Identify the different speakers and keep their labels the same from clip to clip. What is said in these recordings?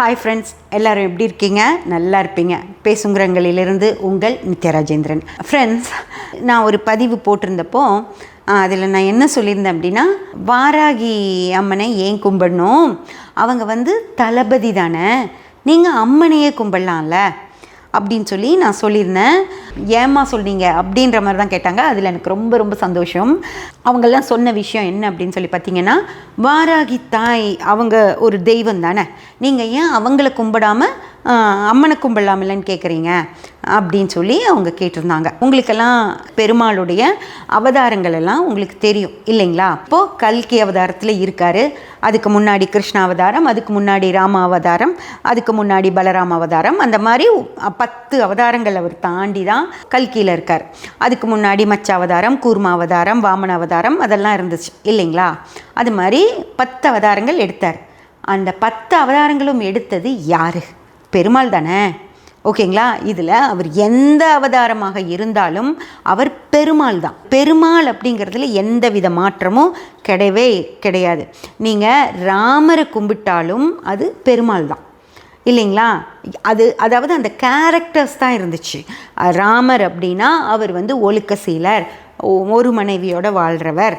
Speaker 1: Hi friends எல்லோரும் எப்படி இருக்கீங்க? நல்லா இருப்பீங்க. பேசுங்கிறங்களிலிருந்து உங்கள் நித்யராஜேந்திரன். ஃப்ரெண்ட்ஸ் நான் ஒரு பதிவு போட்டிருந்தப்போ அதில் நான் என்ன சொல்லியிருந்தேன் அப்படின்னா வாராகி அம்மனை ஏன் கும்பிடணும்? அவங்க வந்து தளபதி தானே. நீங்கள் அம்மனையே கும்பிடலாம்ல. அப்படின்னு சொல்லி நான் சொல்லியிருந்தேன். ஏம்மா சொல்கிறீங்க அப்படின்ற மாதிரி தான் கேட்டாங்க. அதில் எனக்கு ரொம்ப ரொம்ப சந்தோஷம். அவங்கெல்லாம் சொன்ன விஷயம் என்ன அப்படின்னு சொல்லி பார்த்தீங்கன்னா வாராகி தாய் அவங்க ஒரு தெய்வம் தானே? நீங்கள் ஏன் அவங்கள கும்பிடாமல் அம்மனை கும்பிடலாமில்லன்னு கேட்குறீங்க அப்படின்னு சொல்லி அவங்க கேட்டிருந்தாங்க. உங்களுக்கெல்லாம் பெருமாளுடைய அவதாரங்கள் எல்லாம் உங்களுக்கு தெரியும் இல்லைங்களா? இப்போது கல்கி அவதாரத்தில் இருக்கார். அதுக்கு முன்னாடி கிருஷ்ண அவதாரம் அதுக்கு முன்னாடி ராம அவதாரம் அதுக்கு முன்னாடி பலராம அவதாரம். அந்த மாதிரி பத்து அவதாரங்கள் அவர் தாண்டி தான் கல்கியில் இருக்கார். அதுக்கு முன்னாடி மச்ச அவதாரம் கூர்ம அவதாரம் வாமன அவதாரம் அதெல்லாம் இருந்துச்சு இல்லைங்களா? அது மாதிரி பத்து அவதாரங்கள் எடுத்தார். அந்த பத்து அவதாரங்களும் எடுத்தது யார்? பெருமாள் தானே? ஓகேங்களா? இதில் அவர் எந்த அவதாரமாக இருந்தாலும் அவர் பெருமாள் தான். பெருமாள் அப்படிங்கிறதுல எந்த வித மாற்றமும் கிடையவே கிடையாது. நீங்கள் ராமரை கும்பிட்டாலும் அது பெருமாள் தான். இல்லைங்களா? அது அதாவது அந்த கேரக்டர்ஸ் தான் இருந்துச்சு. ராமர் அப்படின்னா அவர் வந்து ஒழுக்க சீலர் ஒரு மனைவியோட வாழ்கிறவர்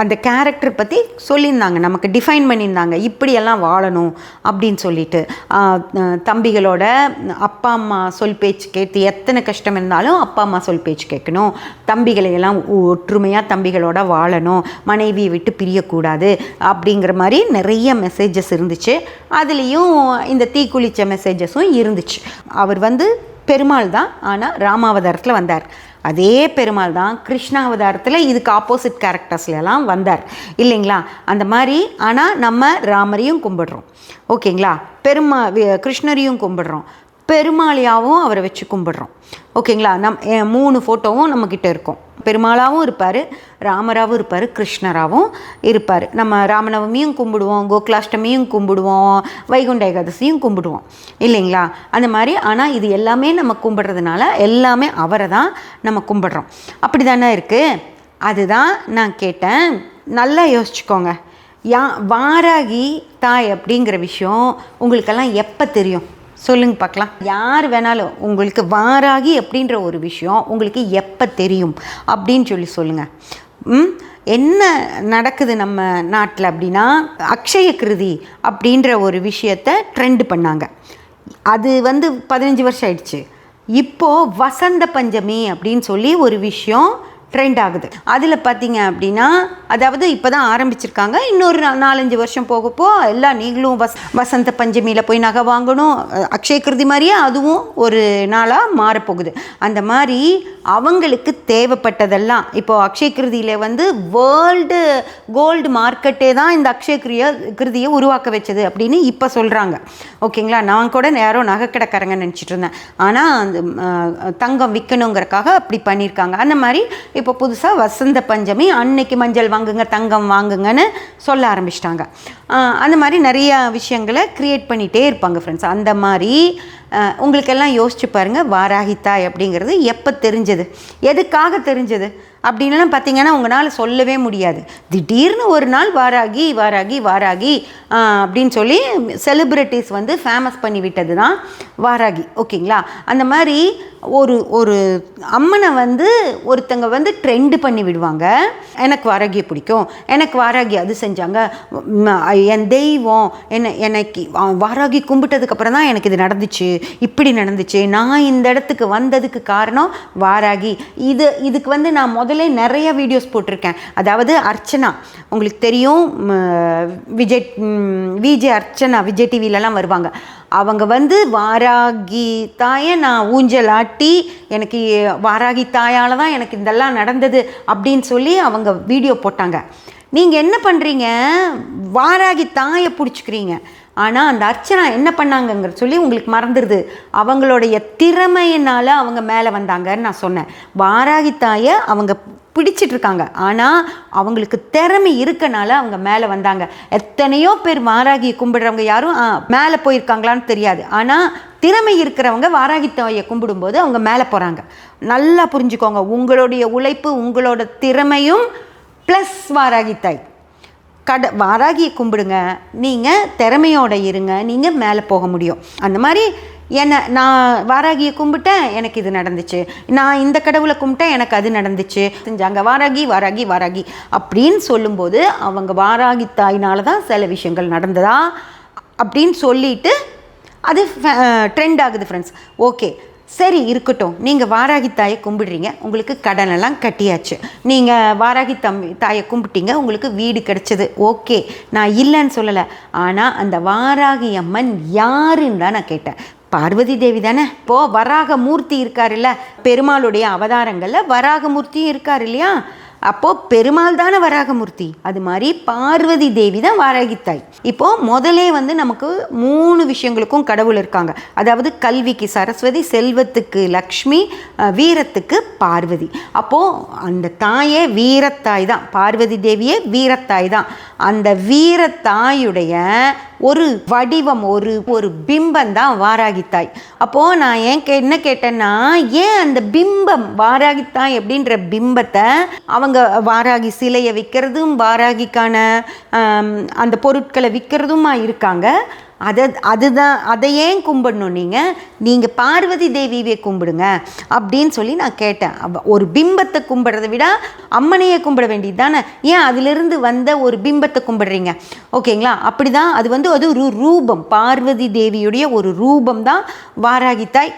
Speaker 1: அந்த கேரக்டர் பற்றி சொல்லியிருந்தாங்க. நமக்கு டிஃபைன் பண்ணியிருந்தாங்க. இப்படியெல்லாம் வாழணும் அப்படின்னு சொல்லிட்டு. தம்பிகளோட அப்பா அம்மா சொல் பேச்சு கேட்டு எத்தனை கஷ்டம் இருந்தாலும் அப்பா அம்மா சொல் பேச்சு கேட்கணும். தம்பிகளை எல்லாம் ஒற்றுமையாக தம்பிகளோட வாழணும். மனைவியை விட்டு பிரியக்கூடாது அப்படிங்கிற மாதிரி நிறைய மெசேஜஸ் இருந்துச்சு. அதுலேயும் இந்த தீக்குளிச்ச மெசேஜஸும் இருந்துச்சு. அவர் வந்து பெருமாள் தான். ஆனால் ராமாவதாரத்தில் வந்தார். அதே பெருமாள் தான் கிருஷ்ணாவதாரத்தில் இதுக்கு ஆப்போசிட் கேரக்டர்ஸ்லாம் வந்தார். இல்லைங்களா? அந்த மாதிரி ஆனால் நம்ம ராமரையும் கும்பிடுறோம். ஓகேங்களா? பெருமா கிருஷ்ணரையும் கும்பிடுறோம். பெருமாளியாகவும் அவரை வச்சு கும்பிடுறோம். ஓகேங்களா? நம் மூணு ஃபோட்டோவும் நம்மக்கிட்ட இருக்கும். பெருமாளாகவும் இருப்பார் ராமராகவும் இருப்பார் கிருஷ்ணராகவும் இருப்பார். நம்ம ராமநவமியும் கும்பிடுவோம் கோகுலாஷ்டமியும் கும்பிடுவோம் வைகுண்ட ஏகாதசியும் கும்பிடுவோம். இல்லைங்களா? அந்த மாதிரி ஆனால் இது எல்லாமே நம்ம கும்பிட்றதுனால எல்லாமே அவரை தான் நம்ம கும்பிட்றோம். அப்படி தானே இருக்குது அதுதான் நான் கேட்டேன். நல்லா யோசிச்சுக்கோங்க. யா வாராகி தாய் அப்படிங்கிற விஷயம் உங்களுக்கெல்லாம் எப்போ தெரியும்? சொல்லுங்க பார்க்கலாம். யார் வேணாலும் உங்களுக்கு வாராகி அப்படின்ற ஒரு விஷயம் உங்களுக்கு எப்போ தெரியும் அப்படின்னு சொல்லி சொல்லுங்கள் என்ன நடக்குது நம்ம நாட்டில் அப்படின்னா அக்ஷய கிருதி அப்படின்ற ஒரு விஷயத்தை ட்ரெண்ட் பண்ணாங்க. அது வந்து பதினஞ்சு வருஷம் ஆயிடுச்சு. இப்போது வசந்த பஞ்சமி அப்படின்னு சொல்லி ஒரு விஷயம் ட்ரெண்ட் ஆகுது. அதில் பார்த்தீங்க அப்படின்னா அதாவது இப்போ தான் ஆரம்பிச்சிருக்காங்க. இன்னொரு நாலஞ்சு வருஷம் போகப்போ எல்லாம் நீங்களும் வஸ் வசந்த பஞ்சமியில் போய் நகை வாங்கணும். அக்ஷய கிருதி மாதிரியே அதுவும் ஒரு நாளாக மாறப்போகுது. அந்த மாதிரி அவங்களுக்கு தேவைப்பட்டதெல்லாம் இப்போது அக்ஷய கிருதியில் வந்து வேர்ல்டு கோல்டு மார்க்கெட்டே தான் இந்த அக்ஷய கிரியா கிருதியை உருவாக்க வச்சது அப்படின்னு இப்போ சொல்கிறாங்க ஓகேங்களா? நான் கூட நேரம் நகைக்கடைக்காரங்க நினச்சிட்டு இருந்தேன். ஆனால் அந்த தங்கம் விற்கணுங்கிறக்காக அப்படி பண்ணியிருக்காங்க அந்த மாதிரி இப்போ புதுசாக வசந்த பஞ்சமி அன்னைக்கு மஞ்சள் வாங்குங்க தங்கம் வாங்குங்கன்னு சொல்ல ஆரம்பிச்சிட்டாங்க. அந்த மாதிரி நிறையா விஷயங்களை க்ரியேட் பண்ணிகிட்டே இருப்பாங்க ஃப்ரெண்ட்ஸ் அந்த மாதிரி உங்களுக்கெல்லாம் யோசிச்சு பாருங்கள் வாராகித்தாய் அப்படிங்கிறது எப்போ தெரிஞ்சது? எதுக்காக தெரிஞ்சது? அப்படின்லாம் பார்த்தீங்கன்னா உங்களால் சொல்லவே முடியாது. திடீர்னு ஒரு நாள் வாராகி வாராகி வாராகி அப்படின்னு சொல்லி செலிப்ரிட்டிஸ் வந்து ஃபேமஸ் பண்ணி விட்டது தான் வாராகி. ஓகேங்களா? அந்த மாதிரி ஒரு ஒரு அம்மனை வந்து ஒருத்தங்க வந்து ட்ரெண்டு பண்ணி விடுவாங்க. எனக்கு வாராகியை பிடிக்கும். எனக்கு வாராகி அது செஞ்சாங்க. என் தெய்வம் என்னை எனக்கு வாராகி கும்பிட்டதுக்கப்புறம் தான் எனக்கு இது நடந்துச்சு. இப்படி நடந்துச்சு. நான் இந்த இடத்துக்கு வந்ததுக்கு காரணம் வாராகி. இது இதுக்கு வந்து நான் முத அதிலே நிறைய வீடியோஸ் போட்டிருக்கேன். அதாவது அர்ச்சனா உங்களுக்கு தெரியும் விஜய் விஜே அர்ச்சனா விஜய் டிவிலலாம் வருவாங்க. அவங்க வந்து வாராகி தாயை நான் ஊஞ்சல் ஆட்டி எனக்கு வாராகி தாயால் தான் எனக்கு இதெல்லாம் நடந்தது அப்படின்னு சொல்லி அவங்க வீடியோ போட்டாங்க. நீங்கள் என்ன பண்ணுறீங்க வாராகி தாயை பிடிச்சிக்கிறீங்க. ஆனால் அந்த அர்ச்சனா என்ன பண்ணாங்கங்கிற சொல்லி உங்களுக்கு மறந்துடுது அவங்களுடைய திறமையினால் அவங்க மேலே வந்தாங்கன்னு நான் சொன்னேன். வாராகி தாயை அவங்க பிடிச்சிட்டு இருக்காங்க ஆனால் அவங்களுக்கு திறமை இருக்கனால அவங்க மேலே வந்தாங்க. எத்தனையோ பேர் வாராகி கும்பிடுறவங்க யாரும் மேலே போயிருக்காங்களான்னு தெரியாது. ஆனால் திறமை இருக்கிறவங்க வாராகி தாயை கும்பிடும்போது அவங்க மேலே போகிறாங்க நல்லா புரிஞ்சுக்கோங்க. உங்களுடைய உழைப்பு உங்களோட திறமையும் ப்ளஸ் வாராகி தாய் கட வாராகியை கும்பிடுங்க. நீங்கள் திறமையோட இருங்க. நீங்கள் மேலே போக முடியும். அந்த மாதிரி என்னை நான் வாராகியை கும்பிட்டேன் எனக்கு இது நடந்துச்சு. நான் இந்த கடவுளை கும்பிட்டேன் எனக்கு அது நடந்துச்சு. செஞ்சாங்க வாராகி வாராகி வாராகி அப்படின்னு சொல்லும்போது அவங்க வாராகி தாயினால தான் சில விஷயங்கள் நடந்ததா அப்படின்னு சொல்லிட்டு அது ட்ரெண்ட் ஆகுது ஃப்ரெண்ட்ஸ் ஓகே சரி இருக்கட்டும். நீங்கள் வாராகி தாயை கும்பிடுறீங்க. உங்களுக்கு கடனெல்லாம் கட்டியாச்சு. நீங்கள் வாராகி தம்பி தாயை கும்பிட்டீங்க. உங்களுக்கு வீடு கிடச்சிது. ஓகே. நான் இல்லைன்னு சொல்லலை. ஆனால் அந்த வாராகி அம்மன் யாருன்னு தான் நான் கேட்டேன். பார்வதி தேவி தானே? இப்போ வராக மூர்த்தி இருக்காருல்ல. பெருமாளுடைய அவதாரங்களில் வராக மூர்த்தியும் இருக்கார் இல்லையா? அப்போது பெருமாள் தானே வராகமூர்த்தி? அது மாதிரி பார்வதி தேவி தான் வாராகித்தாய். இப்போது முதலே வந்து நமக்கு மூணு விஷயங்களுக்கும் கடவுள் இருக்காங்க. அதாவது கல்விக்கு சரஸ்வதி செல்வத்துக்கு லக்ஷ்மி வீரத்துக்கு பார்வதி. அப்போது அந்த தாயே வீரத்தாய் தான் பார்வதி தேவியே வீரத்தாய் தான் அந்த வீரத்தாயுடைய ஒரு வடிவம் ஒரு ஒரு பிம்பம் தான் வாராகித்தாய். அப்போது நான் ஏன் கே என்ன கேட்டேன்னா ஏன் அந்த பிம்பம் வாராகித்தாய் அப்படின்ற பிம்பத்தை அவங்க வாராகி சிலையை விற்கிறதும் வாராகிக்கான அந்த பொருட்களை விற்கிறதுமா இருக்காங்க? அதை அதுதான் அதை ஏன் கும்பிடணும் நீங்கள் நீங்கள் பார்வதி தேவியவே கும்பிடுங்க அப்படின்னு சொல்லி நான் கேட்டேன். ஒரு பிம்பத்தை கும்பிட்றத விட அம்மனையே கும்பிட வேண்டியது தானே? ஏன் அதிலிருந்து வந்த ஒரு பிம்பத்தை கும்பிடுறீங்க? ஓகேங்களா? அப்படி தான் அது வந்து அது ஒரு ரூபம். பார்வதி தேவியுடைய ஒரு ரூபம் தான் வாராகித்தாய்.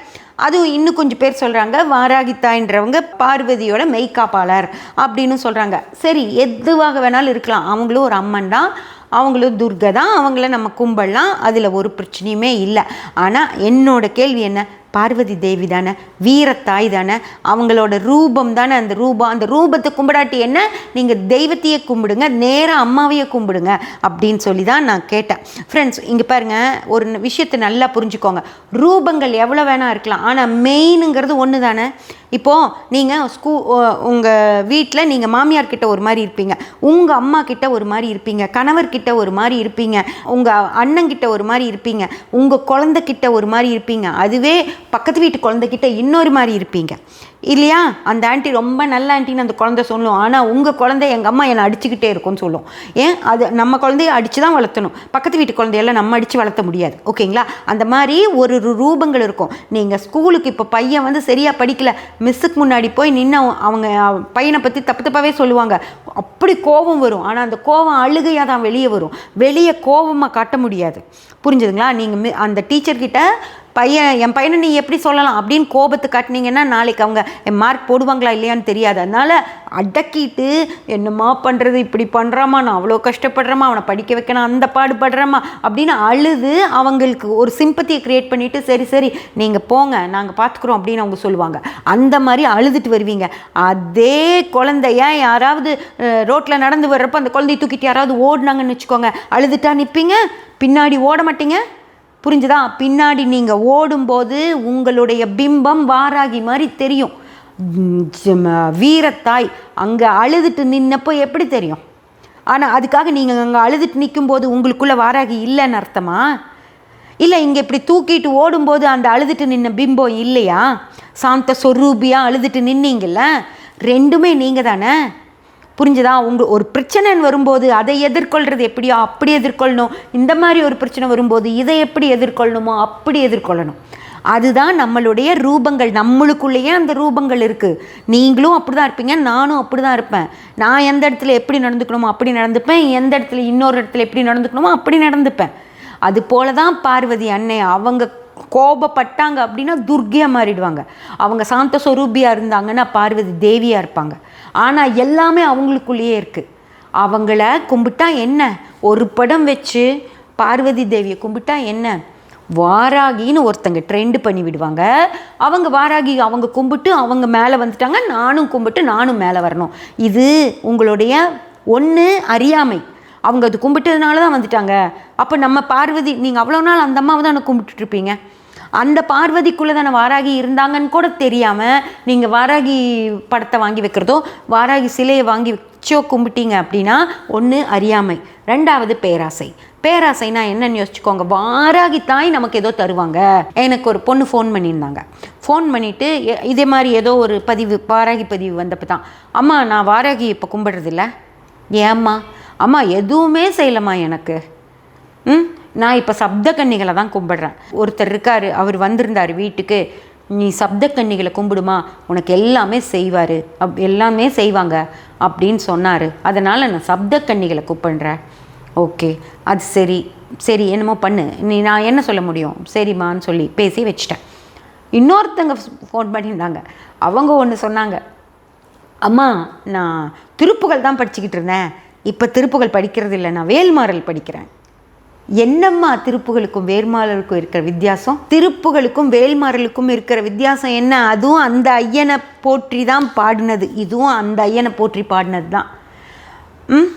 Speaker 1: அதுவும் இன்னும் கொஞ்சம் பேர் சொல்கிறாங்க வாராகித்தாயின்றவங்க பார்வதியோட மெய்காப்பாளர் அப்படின்னு சொல்கிறாங்க சரி எதுவாக வேணாலும் இருக்கலாம். அவங்களும் ஒரு அம்மன் தான் அவங்களும் துர்கை தான் அவங்கள நம்ம கும்பிடலாம் அதில் ஒரு பிரச்சனையுமே இல்லை. ஆனால் என்னோட கேள்வி என்ன? பார்வதி தேவி தானே? வீரத்தாய் தானே? அவங்களோட ரூபம் தானே? அந்த ரூபம் அந்த ரூபத்தை கும்பிடாட்டி என்ன? நீங்கள் தெய்வத்தையே கும்பிடுங்க நேராக அம்மாவையே கும்பிடுங்க அப்படின்னு சொல்லி தான் நான் கேட்டேன். ஃப்ரெண்ட்ஸ் இங்கே பாருங்கள் ஒரு விஷயத்தை நல்லா புரிஞ்சுக்கோங்க. ரூபங்கள் எவ்வளோ வேணால் இருக்கலாம் ஆனால் மெயினுங்கிறது ஒன்று தானே இப்போது நீங்கள் ஸ்கூ உங்கள் வீட்டில் நீங்கள் மாமியார் கிட்ட ஒரு மாதிரி இருப்பீங்க. உங்கள் அம்மா கிட்ட ஒரு மாதிரி இருப்பீங்க. கணவர் கிட்ட ஒரு மாதிரி இருப்பீங்க. உங்கள் அண்ணங்கிட்ட ஒரு மாதிரி இருப்பீங்க. உங்கள் குழந்தைகிட்ட ஒரு மாதிரி இருப்பீங்க. அதுவே பக்கத்து வீட்டு குழந்தைகிட்ட இன்னொரு மாதிரி இருப்பீங்க. இல்லையா? அந்த ஆண்டி ரொம்ப நல்ல ஆண்டின்னு அந்த குழந்தை சொல்லும். ஆனால் உங்கள் குழந்தை எங்கள் அம்மா என்னை அடிச்சுக்கிட்டே இருக்கும்னு சொல்லும். ஏன்? அது நம்ம குழந்தைய அடித்து தான் வளர்த்தணும். பக்கத்து வீட்டு குழந்தையெல்லாம் நம்ம அடித்து வளர்த்த முடியாது. ஓகேங்களா? அந்த மாதிரி ஒரு ரூபங்கள் இருக்கும். நீங்கள் ஸ்கூலுக்கு இப்போ பையன் வந்து சரியாக படிக்கல. மிஸ்ஸுக்கு முன்னாடி போய் நின்று அவங்க பையனை பற்றி தப்பு தப்பாகவே சொல்லுவாங்க. அப்படி கோபம் வரும். ஆனால் அந்த கோபம் அழுகையாக தான் வெளியே வரும். வெளியே கோபமாக காட்ட முடியாது. புரிஞ்சுதுங்களா? நீங்கள் அந்த டீச்சர்கிட்ட பையன் என் பையனை நீ எப்படி சொல்லலாம்? அப்படின்னு கோபத்தை காட்டினீங்கன்னா நாளைக்கு அவங்க என் மார்க் போடுவாங்களா இல்லையான்னு தெரியாது. அதனால் அடக்கிட்டு என்னம்மா பண்ணுறது இப்படி பண்ணுறாமா நான் அவ்வளோ கஷ்டப்படுறேம்மா அவனை படிக்க வைக்கணும் அந்த பாடுபடுறேம்மா அப்படின்னு அழுது அவங்களுக்கு ஒரு சிம்பத்தியை க்ரியேட் பண்ணிவிட்டு சரி சரி நீங்கள் போங்க நாங்கள் பார்த்துக்குறோம் அப்படின்னு அவங்க சொல்லுவாங்க. அந்த மாதிரி அழுதுட்டு வருவீங்க. அதே குழந்தைய யாராவது ரோட்டில் நடந்து வர்றப்போ அந்த குழந்தைய தூக்கிட்டு யாராவது ஓடினாங்கன்னு வச்சுக்கோங்க. அழுதுட்டா நிற்பீங்க பின்னாடி ஓட மாட்டீங்க? புரிஞ்சுதா? பின்னாடி நீங்கள் ஓடும்போது உங்களுடைய பிம்பம் வாராகி மாதிரி தெரியும். வீரத்தாய் அங்கே அழுதுட்டு நின்னப்போ எப்படி தெரியும்? ஆனால் அதுக்காக நீங்கள் அங்கே அழுதுட்டு நிற்கும்போது உங்களுக்குள்ளே வாராகி இல்லைன்னு அர்த்தமா? இல்லை இங்கே இப்படி தூக்கிட்டு ஓடும்போது அந்த அழுதுட்டு நின்ன பிம்பம் இல்லையா? சாந்த சொரூபியாக அழுதுட்டு நின்னீங்கல்ல? ரெண்டுமே நீங்கள் தானே புரிஞ்சுதா? உங்கள் ஒரு பிரச்சனைன்னு வரும்போது அதை எதிர்கொள்கிறது எப்படியோ அப்படி எதிர்கொள்ளணும். இந்த மாதிரி ஒரு பிரச்சனை வரும்போது இதை எப்படி எதிர்கொள்ளணுமோ அப்படி எதிர்கொள்ளணும். அதுதான் நம்மளுடைய ரூபங்கள். நம்மளுக்குள்ளேயே அந்த ரூபங்கள் இருக்குது நீங்களும் அப்படி தான் இருப்பீங்க நானும் அப்படி தான் இருப்பேன். நான் எந்த இடத்துல எப்படி நடந்துக்கணுமோ அப்படி நடந்துப்பேன். எந்த இடத்துல இன்னொரு இடத்துல எப்படி நடந்துக்கணுமோ அப்படி நடந்துப்பேன். அது போல தான் பார்வதி அன்னை அவங்க கோபப்பட்டாங்க அப்படின்னா துர்கியாக மாறிடுவாங்க. அவங்க சாந்த சொரூபியாக இருந்தாங்கன்னா பார்வதி தேவியாக இருப்பாங்க. ஆனால் எல்லாமே அவங்களுக்குள்ளேயே இருக்குது அவங்கள கும்பிட்டா என்ன? ஒரு படம் வச்சு பார்வதி தேவியை கும்பிட்டா என்ன? வாராகின்னு ஒருத்தங்க ட்ரெண்ட் பண்ணி விடுவாங்க. அவங்க வாராகி அவங்க கும்பிட்டு அவங்க மேலே வந்துட்டாங்க. நானும் கும்பிட்டு நானும் மேலே வரணும். இது உங்களுடைய ஒன்று அறியாமை. அவங்க அது கும்பிட்டதுனால தான் வந்துட்டாங்க. அப்போ நம்ம பார்வதி நீங்கள் அவ்வளோ நாள் அந்த அம்மாவை தானே கும்பிட்டுட்ருப்பீங்க அந்த பார்வதிக்குள்ளே தானே வாராகி இருந்தாங்கன்னு கூட தெரியாமல் நீங்கள் வாராகி படத்தை வாங்கி வைக்கிறதோ வாராகி சிலையை வாங்கி வச்சோ கும்பிட்டீங்க அப்படின்னா ஒன்று அறியாமை ரெண்டாவது பேராசை. பேராசைனா என்னன்னு யோசிச்சுக்கோங்க. வாராகி தாய் நமக்கு ஏதோ தருவாங்க. எனக்கு ஒரு பொண்ணு ஃபோன் பண்ணியிருந்தாங்க. ஃபோன் பண்ணிவிட்டு இதே மாதிரி ஏதோ ஒரு பதிவு வாராகி பதிவு வந்தப்போ தான் அம்மா நான் வாராகி இப்போ கும்பிட்றதில்ல. ஏம்மா? அம்மா எதுவுமே செய்யலம்மா எனக்கு. ம்? நான் இப்போ சப்த கன்னிகளை தான் கும்பிடுறேன். ஒருத்தர் இருக்கார் அவர் வந்திருந்தார் வீட்டுக்கு. நீ சப்த கன்னிகளை கும்பிடுமா? உனக்கு எல்லாமே செய்வார். அப் எல்லாமே செய்வாங்க அப்படின்னு சொன்னார். அதனால் நான் சப்த கன்னிகளை கூப்பிடுறேன். ஓகே அது சரி. சரி என்னமோ பண்ணு. நீ நான் என்ன சொல்ல முடியும்? சரிம்மான்னு சொல்லி பேசி வச்சிட்டேன். இன்னொருத்தங்க ஃபோன் பண்ணியிருந்தாங்க. அவங்க ஒன்று சொன்னாங்க. அம்மா நான் திருப்புகள் தான் படிச்சுக்கிட்டு இருந்தேன். இப்போ திருப்புகள் படிக்கிறது இல்லை நான் வேல்மாறல் படிக்கிறேன். என்னம்மா திருப்புகளுக்கும் வேல்மாறலுக்கும் இருக்கிற வித்தியாசம்? திருப்புகளுக்கும் வேல்மாறலுக்கும் இருக்கிற வித்தியாசம் என்ன? அதுவும் அந்த ஐயனை போற்றி தான் பாடினது. இதுவும் அந்த ஐயனை போற்றி பாடினது தான் ம்?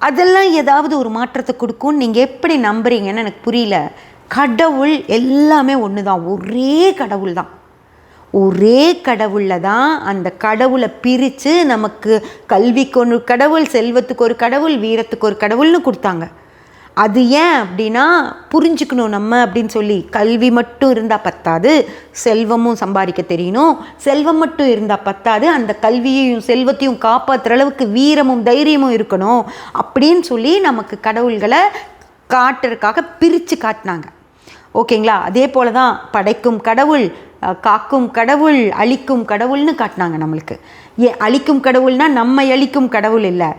Speaker 1: அதெல்லாம் ஏதாவது ஒரு மாற்றத்தை கொடுக்கும் நீங்கள் எப்படி நம்புறீங்கன்னு எனக்கு புரியல. கடவுள் எல்லாமே ஒன்று தான் ஒரே கடவுள் தான் ஒரே கடவுளில் தான் அந்த கடவுளை பிரித்து நமக்கு கல்விக்கு ஒரு கடவுள் செல்வத்துக்கு ஒரு கடவுள் வீரத்துக்கு ஒரு கடவுள்னு கொடுத்தாங்க. அது ஏன் அப்படின்னா புரிஞ்சுக்கணும் நம்ம அப்படின்னு சொல்லி. கல்வி மட்டும் இருந்தால் பத்தாது செல்வமும் சம்பாதிக்க தெரியணும். செல்வம் மட்டும் இருந்தால் பத்தாது அந்த கல்வியையும் செல்வத்தையும் காப்பாற்றுற அளவுக்கு வீரமும் தைரியமும் இருக்கணும் அப்படின்னு சொல்லி நமக்கு கடவுள்களை காட்டுறதுக்காக பிரித்து காட்டினாங்க. ஓகேங்களா? அதே போல தான் படைக்கும் கடவுள் காக்கும் கடவுள் அழிக்கும் கடவுள்னு காட்டினாங்க நம்மளுக்கு. ஏ அழிக்கும் கடவுள்னா நம்மை அழிக்கும் கடவுள் இல்லை.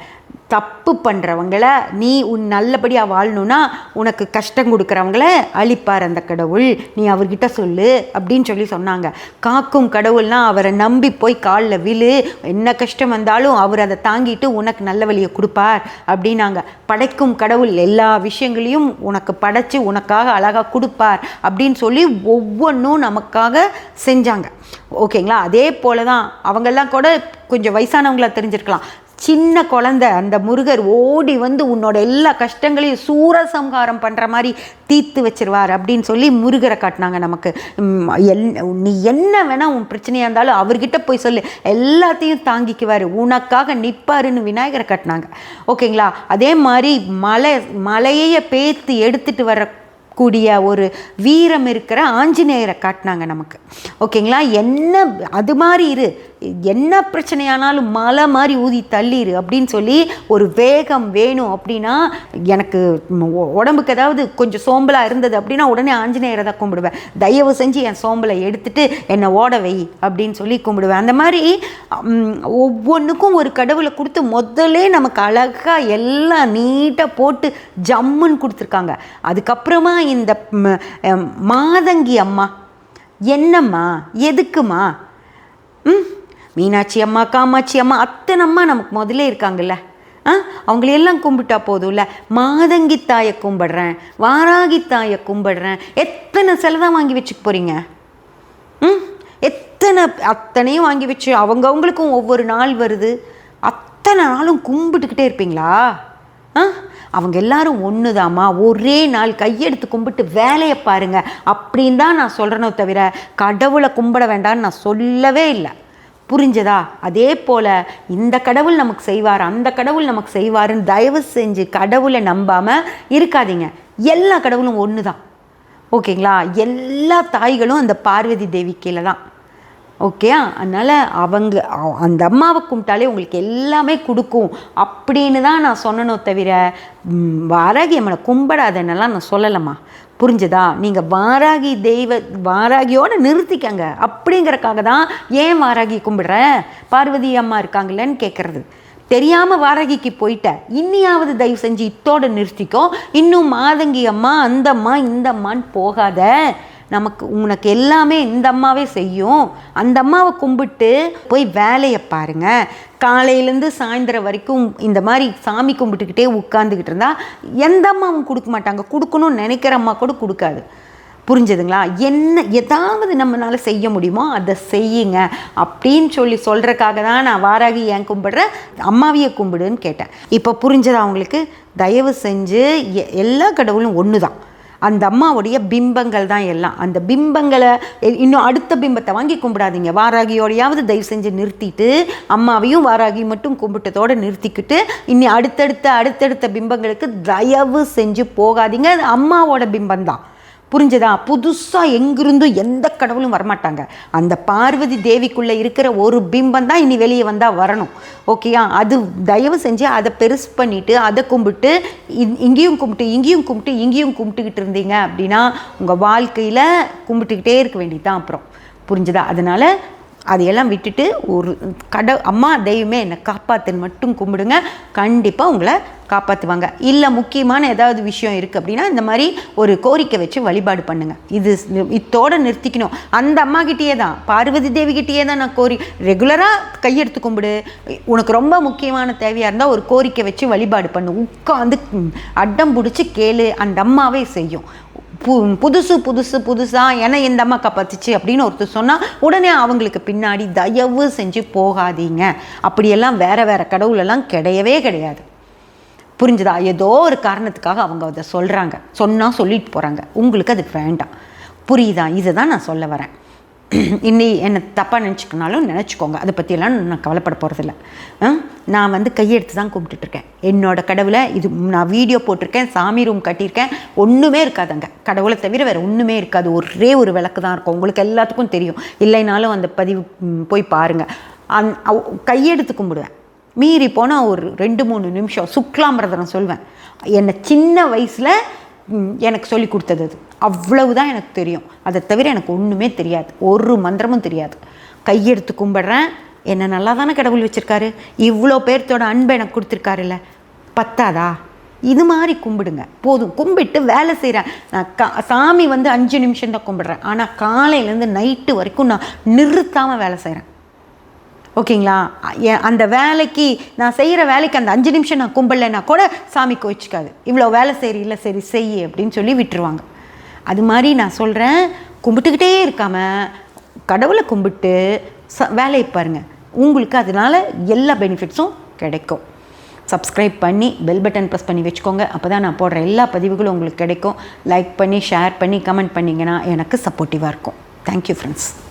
Speaker 1: தப்பு பண்ணுறவங்கள நீ உன் நல்லபடியாக வாழணும்னா உனக்கு கஷ்டம் கொடுக்குறவங்கள அழிப்பார் அந்த கடவுள். நீ அவர்கிட்ட சொல்லு அப்படின்னு சொல்லி சொன்னாங்க. காக்கும் கடவுள்னா அவரை நம்பி போய் காலில் விழு. என்ன கஷ்டம் வந்தாலும் அவர் அதை தாங்கிட்டு உனக்கு நல்ல வழியை கொடுப்பார் அப்படின்னாங்க. படைக்கும் கடவுள் எல்லா விஷயங்களையும் உனக்கு படைச்சு உனக்காக அழகாக கொடுப்பார் அப்படின்னு சொல்லி ஒவ்வொன்றும் நமக்காக செஞ்சாங்க. ஓகேங்களா? அதே போல தான் அவங்கெல்லாம் கூட கொஞ்சம் வயசானவங்களா தெரிஞ்சிருக்கலாம். சின்ன குழந்தை அந்த முருகர் ஓடி வந்து உன்னோட எல்லா கஷ்டங்களையும் சூரசம்ஹாரம் பண்ணுற மாதிரி தீர்த்து வச்சிருவார் அப்படின்னு சொல்லி முருகரை காட்டினாங்க நமக்கு. என் எல்- நீ என்ன வேணால் உன் பிரச்சனையாக இருந்தாலும் அவர்கிட்ட போய் சொல்லு. எல்லாத்தையும் தாங்கிக்குவார். உனக்காக நிற்பாருன்னு விநாயகரை காட்டினாங்க. ஓகேங்களா? அதே மாதிரி மலை மலையை பேத்து எடுத்துட்டு வர கூடிய ஒரு வீரம் இருக்கிற ஆஞ்சநேயரை காட்டினாங்க நமக்கு. ஓகேங்களா? என்ன அது மாதிரி இரு. என்ன பிரச்சனையானாலும் மலை மாதிரி ஊதி தள்ளிடு அப்படின்னு சொல்லி ஒரு வேகம் வேணும் அப்படின்னா எனக்கு உடம்புக்கு ஏதாவது கொஞ்சம் சோம்பலாக இருந்தது அப்படின்னா உடனே ஆஞ்சநேயரை தான் கும்பிடுவேன். தயவு செஞ்சு என் சோம்பலை எடுத்துட்டு என்னை ஓட வை அப்படின்னு சொல்லி கும்பிடுவேன். அந்த மாதிரி ஒவ்வொன்றுக்கும் ஒரு கடவுளை கொடுத்து முதல்லே நமக்கு அழகாக எல்லாம் நீட்டாக போட்டு ஜம்முன்னு கொடுத்துருக்காங்க. அதுக்கப்புறமா இந்த மாதங்கி அம்மா என்னம்மா எதுக்குமா மீனாட்சி அம்மா காமாட்சி அம்மா அத்தனை அம்மா நமக்கு முதல்ல இருக்காங்கல்ல. ஆ? அவங்களையெல்லாம் கும்பிட்டா போதும்ல. மாதங்கி தாயை கும்பிடுறேன் வாராகி தாயை கும்பிடுறேன். எத்தனை செலதான் வாங்கி வச்சுக்க போகிறீங்க ம்? எத்தனை அத்தனையும் வாங்கி வச்சு அவங்கவுங்களுக்கும் ஒவ்வொரு நாள் வருது. அத்தனை நாளும் கும்பிட்டுக்கிட்டே இருப்பீங்களா? ஆ? அவங்க எல்லாரும் ஒன்றுதாம்மா ஒரே நாள் கையெடுத்து கும்பிட்டு வேலையை பாருங்கள் அப்படின்னு தான் நான் சொல்கிறனோ தவிர கடவுளை கும்பிட வேண்டாம்னு நான் சொல்லவே இல்லை. புரிஞ்சதா? அதே போல் இந்த கடவுள் நமக்கு செய்வார் அந்த கடவுள் நமக்கு செய்வாருன்னு தயவு செஞ்சு கடவுளை நம்பாமல் இருக்காதீங்க. எல்லா கடவுளும் ஒன்று தான் ஓகேங்களா? எல்லா தாய்களும் அந்த பார்வதி தேவி கீழே தான். ஓகேயா அதனால் அவங்க அந்த அம்மாவை கும்பிட்டாலே உங்களுக்கு எல்லாமே கொடுக்கும். அப்படின்னு தான் நான் சொன்னனோ தவிர வரகி அம்மனை கும்பிடாதன்னெல்லாம் நான் சொல்லலைம்மா. புரிஞ்சுதா? நீங்கள் வாராகி தெய்வ வாராகியோடு நிறுத்திக்கங்க. அப்படிங்கிறக்காக தான் ஏன் வாராகி கும்பிடுற? பார்வதி அம்மா இருக்காங்களேன்னு கேட்குறது தெரியாமல் வாராகிக்கு போயிட்ட. இன்னியாவது தயவு செஞ்சு இத்தோடு நிறுத்திக்கோ. இன்னும் மாதங்கி அம்மா அந்தம்மா இந்தம்மான்னு போகாத. நமக்கு உனக்கு எல்லாமே இந்த அம்மாவே செய்யும். அந்த அம்மாவை கும்பிட்டு போய் வேலையை பாருங்க. காலையிலேருந்து சாயந்தரம் வரைக்கும் இந்த மாதிரி சாமி கும்பிட்டுக்கிட்டே உட்காந்துக்கிட்டு இருந்தா எந்த அம்மாவும் கொடுக்க மாட்டாங்க. கொடுக்கணும்னு நினைக்கிற அம்மா கூட கொடுக்காது. புரிஞ்சுதுங்களா? என்ன ஏதாவது நம்மளால் செய்ய முடியுமோ அதை செய்யுங்க. அப்படின்னு சொல்லி சொல்கிறக்காக தான் நான் வாராகி ஏன் கும்பிடுறேன்? அம்மாவையே கும்பிடுன்னு கேட்டேன். இப்போ புரிஞ்சதா அவங்களுக்கு தயவு செஞ்சு எ- எல்லா கடவுளும் ஒன்று தான் அந்த அம்மாவுடைய பிம்பங்கள் தான் எல்லாம். அந்த பிம்பங்களை இன்னும் அடுத்த பிம்பத்தை வாங்கி கும்பிடாதீங்க. வாராகியோடையாவது தயவு செஞ்சு நிறுத்திட்டு அம்மாவையும் வாராகி மட்டும் கும்பிட்டதோட நிறுத்திக்கிட்டு இனி அடுத்தடுத்த அடுத்தடுத்த பிம்பங்களுக்கு தயவு செஞ்சு போகாதீங்க. அது அம்மாவோட பிம்பம் தான். புரிஞ்சதா? புதுசாக எங்கிருந்தும் எந்த கடவுளும் வரமாட்டாங்க. அந்த பார்வதி தேவிக்குள்ளே இருக்கிற ஒரு பிம்பம் தான் இனி வெளியே வந்தால் வரணும். ஓகேயா அது தயவு செஞ்சு அதை பெருசு பண்ணிவிட்டு அதை கும்பிட்டு இங்கேயும் கும்பிட்டு இங்கேயும் கும்பிட்டு இங்கேயும் கும்பிட்டுக்கிட்டு இருந்தீங்க அப்படின்னா உங்கள் வாழ்க்கையில் கும்பிட்டுக்கிட்டே இருக்க வேண்டியதுதான் அப்புறம். புரிஞ்சதா? அதனால் அதையெல்லாம் விட்டுட்டு ஒரு கடை அம்மா தெய்வமே என்னை காப்பாற்றுன்னு மட்டும் கும்பிடுங்க. கண்டிப்பாக உங்களை காப்பாற்றுவாங்க இல்லை முக்கியமான ஏதாவது விஷயம் இருக்குது அப்படின்னா இந்த மாதிரி ஒரு கோரிக்கை வச்சு வழிபாடு பண்ணுங்கள் இது ஸ்- நிறுத்திக்கணும். அந்த அம்மா கிட்டேயே தான் பார்வதி தேவி கிட்டேயே தான் நான் கோரி ரெகுலராக கையெடுத்து கும்பிடு. உனக்கு ரொம்ப முக்கியமான தேவையாக இருந்தால் ஒரு கோரிக்கை வச்சு வழிபாடு பண்ணு. உட்காந்து ம், அடம் பிடிச்சி கேளு. அந்த அம்மாவே செய்யும். பு புதுசு புதுசு புதுசாக ஏன்னா இந்த அம்மா கப்பத்துச்சு அப்படின்னு ஒருத்தர் சொன்னால் உடனே அவங்களுக்கு பின்னாடி தயவு செஞ்சு போகாதீங்க. அப்படியெல்லாம் வேற வேற கடவுளெல்லாம் கிடையவே கிடையாது. புரிஞ்சுதா? ஏதோ ஒரு காரணத்துக்காக அவங்க அதை சொல்கிறாங்க சொன்னால் சொல்லிட்டு போகிறாங்க உங்களுக்கு அது வேண்டாம். புரியுதா? இதை தான் நான் சொல்ல வரேன். இன்னி என்னை தப்பாக நினச்சிக்கனாலும் நினச்சிக்கோங்க. அதை பற்றியெல்லாம் நான் கவலைப்பட போகிறதில்ல நான் வந்து கையெடுத்து தான் கும்பிட்டுட்ருக்கேன் என்னோட கடவுளை இது நான் வீடியோ போட்டிருக்கேன் சாமி ரூம் கட்டியிருக்கேன். ஒன்றுமே இருக்காதுங்க. கடவுளை தவிர வேறு ஒன்றுமே இருக்காது. ஒரே ஒரு விளக்கு தான் இருக்கும். உங்களுக்கு எல்லாத்துக்கும் தெரியும். இல்லைனாலும் அந்த பதிவு போய் பாருங்கள் அந் கையெடுத்து கும்பிடுவேன். மீறி போனால் ஒரு ரெண்டு மூணு நிமிஷம். சுக்லாம்பிரதனம் சொல்வேன். என்னை சின்ன வயசில் எனக்கு சொல்லி கொடுத்தது அது. அவ்வளவு தான் எனக்கு தெரியும். அதை தவிர எனக்கு ஒன்றுமே தெரியாது. ஒரு மந்திரமும் தெரியாது. கையெடுத்து கும்பிடுறேன். என்ன நல்லா தானே கடவுள் வச்சுருக்காரு? இவ்வளோ பேர்த்தோட அன்பை எனக்கு கொடுத்துருக்காருல்ல. பத்தாதா? இது மாதிரி கும்பிடுங்க. போதும். கும்பிட்டு வேலை செய்கிறேன் நான் கா சாமி வந்து அஞ்சு நிமிஷம் தான் கும்பிடுறேன். ஆனால் காலையிலேருந்து நைட்டு வரைக்கும் நான் நிறுத்தாமல் வேலை செய்கிறேன் ஓகேங்களா? எ- அந்த வேலைக்கு நான் செய்கிற வேலைக்கு அந்த அஞ்சு நிமிஷம் நான் கும்பலைன்னா கூட சாமி கோச்சிக்காது இவ்வளோ வேலை சரி இல்லை சரி செய் அப்படின்னு சொல்லி விட்டுருவாங்க. அது மாதிரி நான் சொல்கிறேன் கும்பிட்டுக்கிட்டே இருக்காம கடவுளை கும்பிட்டு ச வேலையை பாருங்க. உங்களுக்கு அதனால எல்லா பெனிஃபிட்ஸும் கிடைக்கும். சப்ஸ்கிரைப் பண்ணி பெல் பட்டன் ப்ரெஸ் பண்ணி வச்சுக்கோங்க. அப்போ தான் நான் போடுற எல்லா பதிவுகளும் உங்களுக்கு கிடைக்கும். லைக் பண்ணி ஷேர் பண்ணி கமெண்ட் பண்ணிங்கன்னா எனக்கு சப்போர்ட்டிவாக இருக்கும். Thank you friends